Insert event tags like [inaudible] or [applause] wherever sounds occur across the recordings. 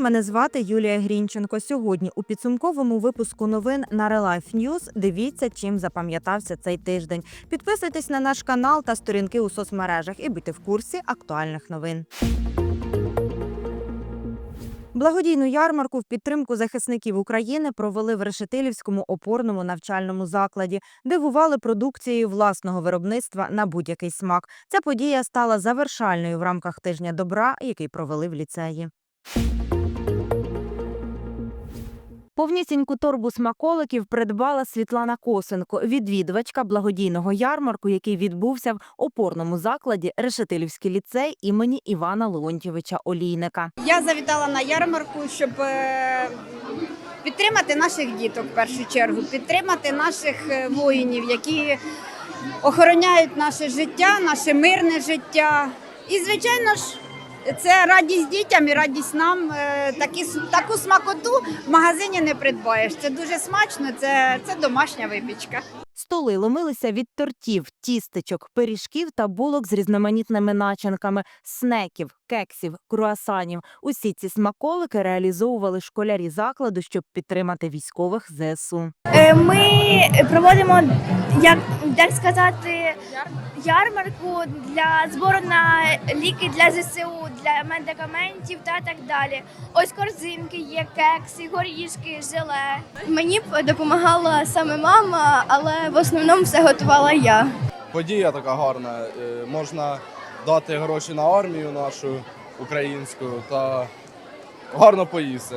Мене звати Юлія Грінченко. Сьогодні у підсумковому випуску новин на Релайф News дивіться, чим запам'ятався цей тиждень. Підписуйтесь на наш канал та сторінки у соцмережах і будьте в курсі актуальних новин. Благодійну ярмарку в підтримку захисників України провели в Решетилівському опорному навчальному закладі, дивували продукцією власного виробництва на будь-який смак. Ця подія стала завершальною в рамках тижня добра, який провели в ліцеї. Повнісіньку торбу смаколиків придбала Світлана Косенко, відвідувачка благодійного ярмарку, який відбувся в опорному закладі Решетилівський ліцей імені Івана Леонтьєвича Олійника. Я завітала на ярмарку, щоб е, підтримати наших діток в першу чергу, підтримати наших е, воїнів, які охороняють наше життя, наше мирне життя. І, звичайно ж, це радість дітям і радість нам. Е, Такі, таку смакоту в магазині не придбаєш. Це дуже смачно, це, це домашня випічка. Столи ломилися від тортів, тістечок, пиріжків та булок з різноманітними начинками, снеків, кексів, круасанів. Усі ці смаколики реалізовували школярі закладу, щоб підтримати військових ЗСУ. Е, Ми проводимо, як, як сказати, ярмарку для збору на ліки для ЗСУ, для медикаментів та так далі. Ось корзинки, є кекси, горішки, желе. Мені б допомагала саме мама, але в основному все готувала я. подія така гарна. Е, Можна дати гроші на армію нашу українську та гарно поїсти.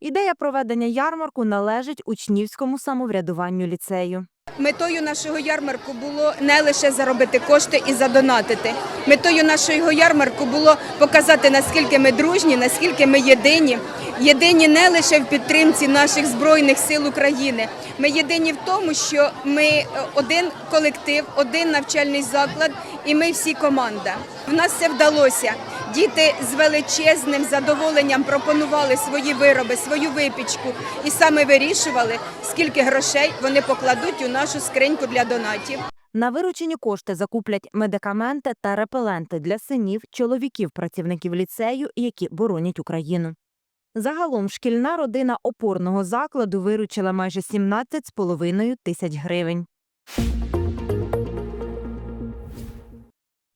Ідея проведення ярмарку належить учнівському самоврядуванню ліцею. Метою нашого ярмарку було не лише заробити кошти і задонатити. Метою нашого ярмарку було показати, наскільки ми дружні, наскільки ми єдині. Єдині не лише в підтримці наших збройних сил України. Ми єдині в тому, що ми е, один колектив, один навчальний заклад, і ми всі команда. В нас це вдалося. Діти з величезним задоволенням пропонували свої вироби, свою випічку і саме вирішували, скільки грошей вони покладуть у нашу скриньку для донатів. На виручені кошти закуплять медикаменти та репеленти для синів, чоловіків, працівників ліцею, які боронять Україну. Загалом шкільна родина опорного закладу виручила майже 17,5 тисяч гривень.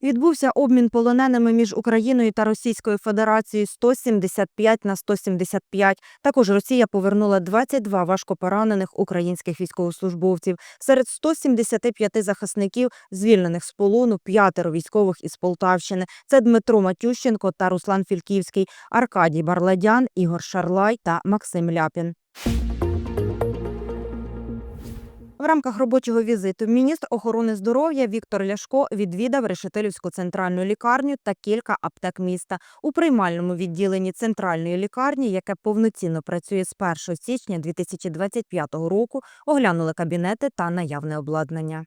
Відбувся обмін полоненими між Україною та Російською Федерацією 175 на 175. Також Росія повернула 22 важкопоранених українських військовослужбовців. Серед 175 захисників, звільнених з полону, п'ятеро військових із Полтавщини. Це Дмитро Матющенко та Руслан Фільківський, Аркадій Барладян, Ігор Шарлай та Максим Ляпін. В рамках робочого візиту міністр охорони здоров'я Віктор Ляшко відвідав Решетилівську центральну лікарню та кілька аптек міста. У приймальному відділенні центральної лікарні, яке повноцінно працює з 1 січня 2025 року, оглянули кабінети та наявне обладнання.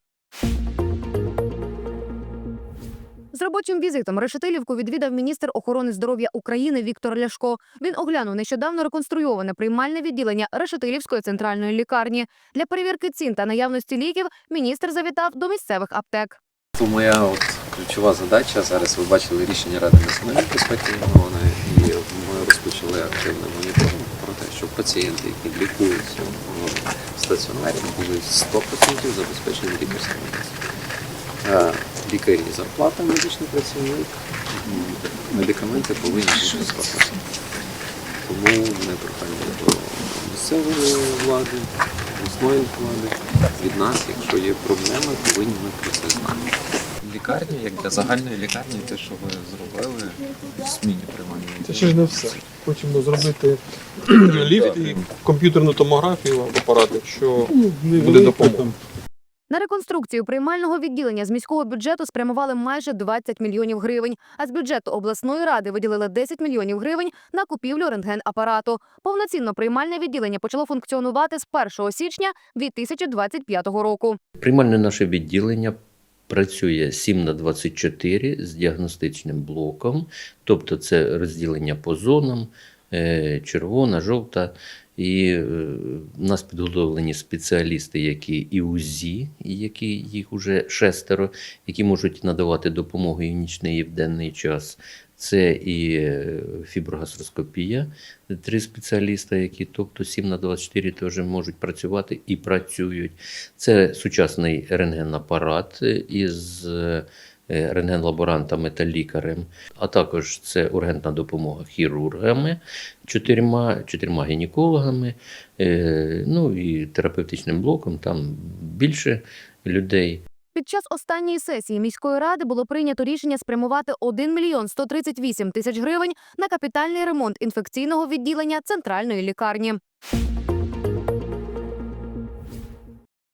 З робочим візитом Решетилівку відвідав міністр охорони здоров'я України Віктор Ляшко. Він оглянув нещодавно реконструйоване приймальне відділення Решетилівської центральної лікарні. Для перевірки цін та наявності ліків міністр завітав до місцевих аптек. Моя от ключова задача зараз. Ви бачили рішення Ради національної безпеки Європи, і ми розпочали активний моніторинг про те, щоб пацієнти, які лікуються в стаціонарі, були 100% забезпечені лікарськими Лікарі зарплата медичний працівник, медикаменти повинні бути сплатені. Тому мене прохання до місцевої влади, обласної влади. Від нас, якщо є проблеми, повинні ми про це знати. Лікарня, як для загальної лікарні, те, що ви зробили, в зміні приймання. Це ще ж не все. Хочемо зробити ліфт і комп'ютерну томографію апарат, якщо буде допомога. На реконструкцію приймального відділення з міського бюджету спрямували майже 20 мільйонів гривень, а з бюджету обласної ради виділили 10 мільйонів гривень на купівлю рентген-апарату. Повноцінно приймальне відділення почало функціонувати з 1 січня 2025 року. Приймальне наше відділення працює 7 на 24 з діагностичним блоком, тобто це розділення по зонам, е, червона, жовта. І е, в нас підготовлені спеціалісти, які і УЗІ, які їх уже шестеро, які можуть надавати допомогу і в нічний, і в денний час. Це і е, фіброгастроскопія, три спеціаліста, які тобто 7 на 24 теж можуть працювати і працюють. Це сучасний рентгенапарат із е, рентген-лаборантами та лікарем, а також це ургентна допомога хірургами, чотирма, чотирма гінекологами, е, ну і терапевтичним блоком, там більше людей. Під час останньої сесії міської ради було прийнято рішення спрямувати 1 мільйон 138 тисяч гривень на капітальний ремонт інфекційного відділення центральної лікарні.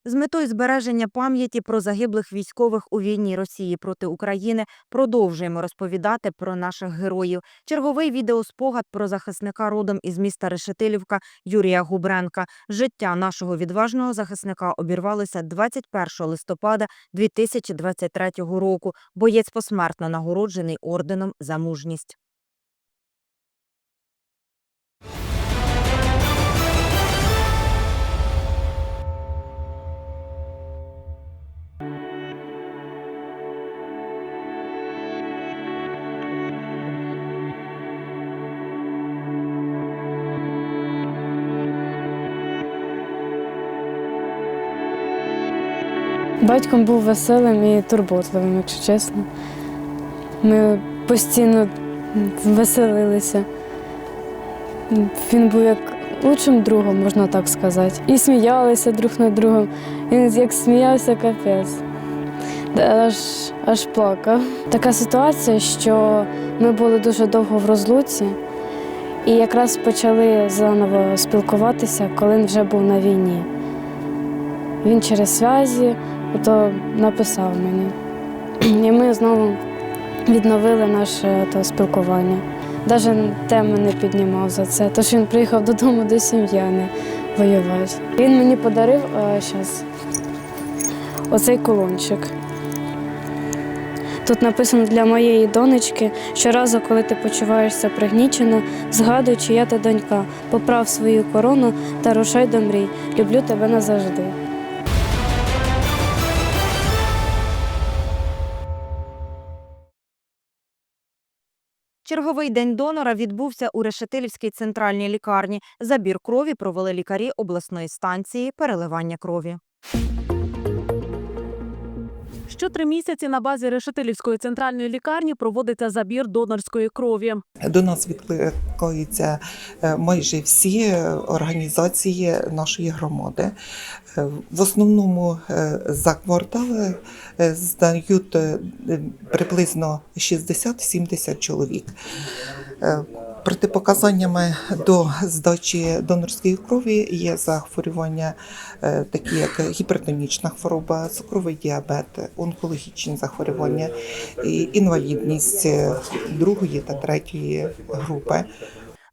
З метою збереження пам'яті про загиблих військових у війні Росії проти України продовжуємо розповідати про наших героїв. Черговий відеоспогад про захисника родом із міста Решетилівка Юрія Губренка. Життя нашого відважного захисника обірвалося 21 листопада 2023 року. Боєць посмертно нагороджений орденом за мужність. Батьком був веселим і турботливим, якщо чесно. Ми постійно веселилися. Він був як лучшим другом, можна так сказати. І сміялися друг над другом. Він як сміявся, капець. Аж, аж плакав. Така ситуація, що ми були дуже довго в розлуці і якраз почали заново спілкуватися, коли він вже був на війні. Він через зв'язі ото написав мені. І ми знову відновили наше то, спілкування. Навіть теми не піднімав за це, тож він приїхав додому до сім'ї, не воювати. Він мені подарив зараз оцей колончик. Тут написано для моєї донечки, щоразу, коли ти почуваєшся пригнічено, згадуй, чия ти донька, поправ свою корону та рушай до мрій. Люблю тебе назавжди. Черговий день донора відбувся у Решетилівській центральній лікарні. Забір крові провели лікарі обласної станції переливання крові. Що три місяці на базі Решетилівської центральної лікарні проводиться забір донорської крові. До нас відкликаються е, майже всі е, організації нашої громади. Е, В основному за квартал е, здають приблизно 60-70 чоловік. Протипоказаннями до здачі донорської крові є захворювання, е, такі як гіпертонічна хвороба, цукровий діабет, онкологічні захворювання, інвалідність е, другої та третьої групи.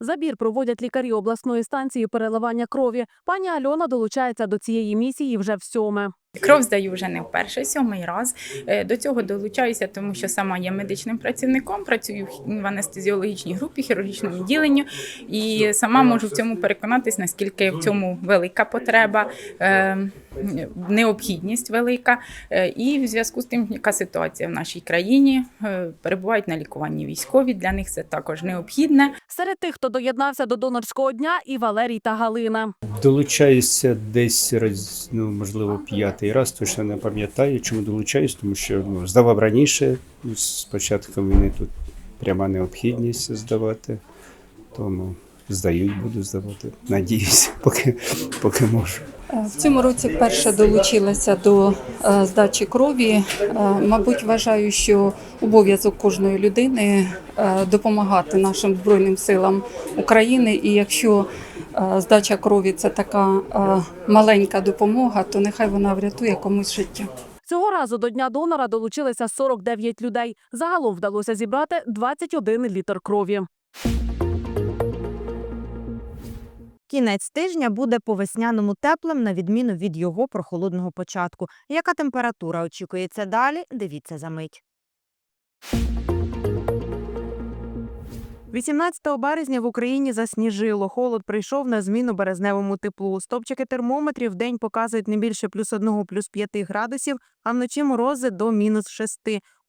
Забір проводять лікарі обласної станції переливання крові. Пані Альона долучається до цієї місії вже в сьоме. Кров здаю вже не вперше, сьомий раз. Е, До цього долучаюся, тому що сама є медичним працівником, працюю в анестезіологічній групі, хірургічному відділенні, і сама можу в цьому переконатись, наскільки в цьому велика потреба, е, необхідність велика. Е, І в зв'язку з тим, яка ситуація в нашій країні, перебувають на лікуванні військові. Для них це також необхідне. Серед тих, хто доєднався до донорського дня, і Валерій та Галина. Долучаюся десь раз, ну можливо, п'ятий раз, точно не пам'ятаю, чому долучаюсь, тому що ну, здавав раніше. З початком війни тут пряма необхідність здавати. Тому здаю і буду здавати. Надіюсь, [laughs] поки, поки можу. В цьому році перша долучилася до е, здачі крові. Е, Мабуть, вважаю, що обов'язок кожної людини е, допомагати нашим збройним силам України. І якщо е, здача крові це така маленька допомога, то нехай вона врятує комусь життя. Цього разу до дня донора долучилися 49 людей. Загалом вдалося зібрати 21 літр крові. Кінець тижня буде по весняному теплим, на відміну від його прохолодного початку. Яка температура очікується далі? Дивіться за мить. 18 березня в Україні засніжило. Холод прийшов на зміну березневому теплу. Стопчики термометрів в день показують не більше плюс 1, плюс 5 градусів, а вночі морози до мінус 6.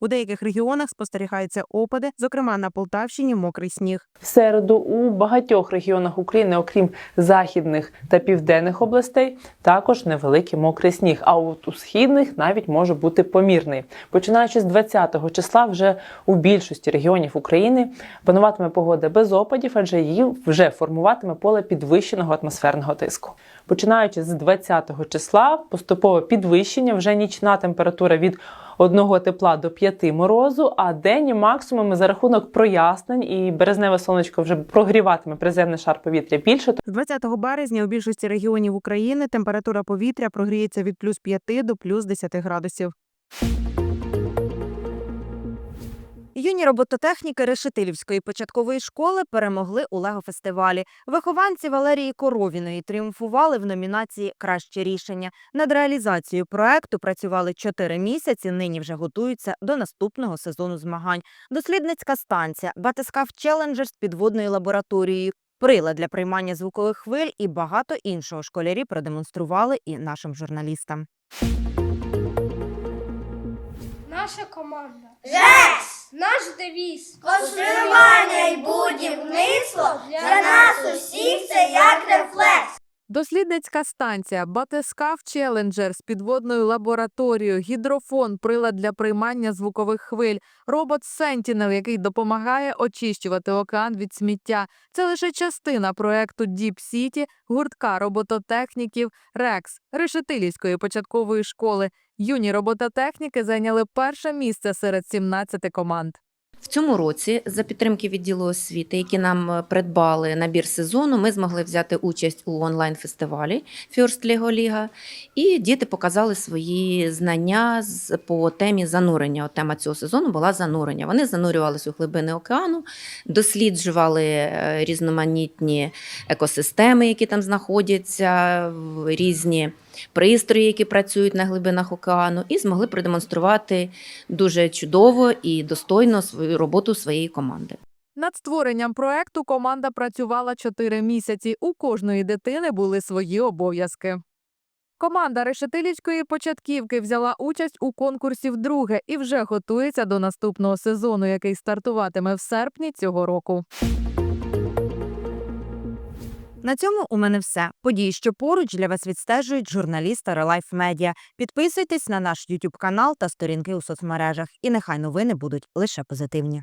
У деяких регіонах спостерігаються опади, зокрема на Полтавщині мокрий сніг. В середу у багатьох регіонах України, окрім західних та південних областей, також невеликий мокрий сніг. А от у східних навіть може бути помірний. Починаючи з 20-го числа, вже у більшості регіонів України пануватиме погода без опадів, адже її вже формуватиме поле підвищеного атмосферного тиску. Починаючи з 20-го числа, поступове підвищення, вже нічна температура від одного тепла до 5 морозу, а денні максимуми за рахунок прояснень і березневе сонечко вже прогріватиме приземний шар повітря більше. З 20 березня у більшості регіонів України температура повітря прогріється від плюс 5 до плюс 10 градусів. Юні робототехніки Решетилівської початкової школи перемогли у Лего-фестивалі. Вихованці Валерії Коровіної тріумфували в номінації Краще рішення. Над реалізацією проекту працювали 4 місяці. Нині вже готуються до наступного сезону змагань. Дослідницька станція, батискаф Челенджер з підводною лабораторією. Прилад для приймання звукових хвиль і багато іншого школярі продемонстрували і нашим журналістам. Наша команда. ЖЕС! Наш девіз. Конструювання і будівництво для нас усіх це як рефлекс. Дослідницька станція, батискаф Челенджер з підводною лабораторією, гідрофон, прилад для приймання звукових хвиль, робот Sentinel, який допомагає очищувати океан від сміття. Це лише частина проекту Deep City, гуртка робототехніків Рекс Решетилівської початкової школи. Юні робототехніки зайняли перше місце серед 17 команд. В цьому році, за підтримки відділу освіти, які нам е, придбали набір сезону, ми змогли взяти участь у онлайн-фестивалі First Lego Liga, і діти показали свої знання по темі занурення. От тема цього сезону була занурення. Вони занурювалися у глибини океану, досліджували е, різноманітні екосистеми, які там знаходяться, різні пристрої, які працюють на глибинах океану, і змогли продемонструвати дуже чудово і достойно свою роботу своєї команди. Над створенням проекту команда працювала 4 місяці. У кожної дитини були свої обов'язки. Команда Решетилівської початківки взяла участь у конкурсі вдруге і вже готується до наступного сезону, який стартуватиме в серпні цього року. На цьому у мене все. Події, що поруч для вас відстежують журналісти Релайф Медіа. Підписуйтесь на наш YouTube канал та сторінки у соцмережах. І нехай новини будуть лише позитивні.